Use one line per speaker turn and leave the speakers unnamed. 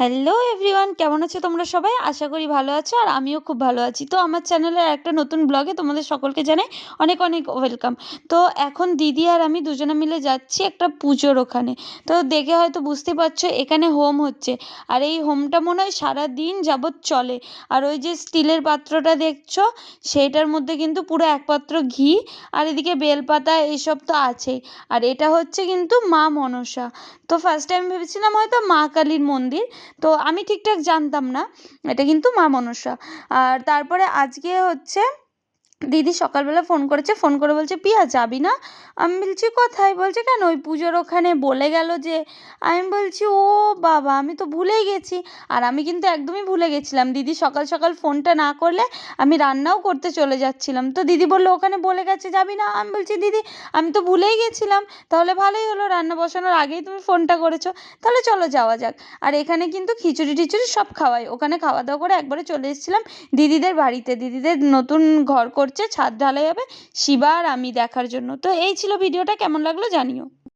Hello everyone কেমন আছো তোমরা সবাই? আশা করি ভালো আছো আর আমিও খুব ভালো আছি। তো আমার চ্যানেলের একটা নতুন ব্লগে তোমাদের সকলকে জানাই অনেক অনেক ওয়েলকাম তো এখন দিদি আর আমি দুজনে মিলে যাচ্ছি একটা পুজোর ওখানে। তো দেখে হয়তো বুঝতে পারছ এখানে হোম হচ্ছে। আর এই হোমটা মনে হয় সারা দিন যাবৎ চলে। আর ওই যে স্টিলের পাত্রটা দেখছ, সেইটার মধ্যে কিন্তু পুরো এক পাত্র ঘি আর এদিকে বেলপাতা এইসব তো আছেই। আর এটা হচ্ছে কিন্তু মা মনসা। তো ফার্স্ট টাইম ভেবেছিলাম হয়তো মা কালীর মন্দির। তো আমি ঠিকঠাক জানতাম না। এটা কিন্তু মা মনসা। আর তারপরে আজকে হচ্ছে দিদি সকালবেলা ফোন করেছে ফোন করে বলছে, পিয়া, যাবি না? আমি বলছি, কোথায়? বলছে, কেন? ওই পুজোর ওখানে বলে গেল যে, আমি বলছি, ও বাবা, আমি তো ভুলেই গেছি। আর আমি কিন্তু একদমই ভুলে গেছিলাম। দিদি সকাল সকাল ফোনটা না করলে আমি রান্নাও করতে চলে যাচ্ছিলাম। তো দিদি বলল, ওখানে বলে গেছে, যাবি না? আমি বলছি, দিদি, আমি তো ভুলেই গেছিলাম। তাহলে ভালোই হলো, রান্না বসানোর আগেই তুমি ফোনটা করেছ। তাহলে চলো যাওয়া যাক। আর এখানে কিন্তু খিচুড়ি টিচুড়ি সব খাওয়াই। ওখানে খাওয়া দাওয়া করে একবারে চলে এসেছিলাম দিদিদের বাড়িতে। দিদিদের নতুন ঘর করছে ছাদ ঢালাই হবে। শিবা আর আমি দেখার জন্য। তো এই ছিল ভিডিওটা, কেমন লাগল জানিও।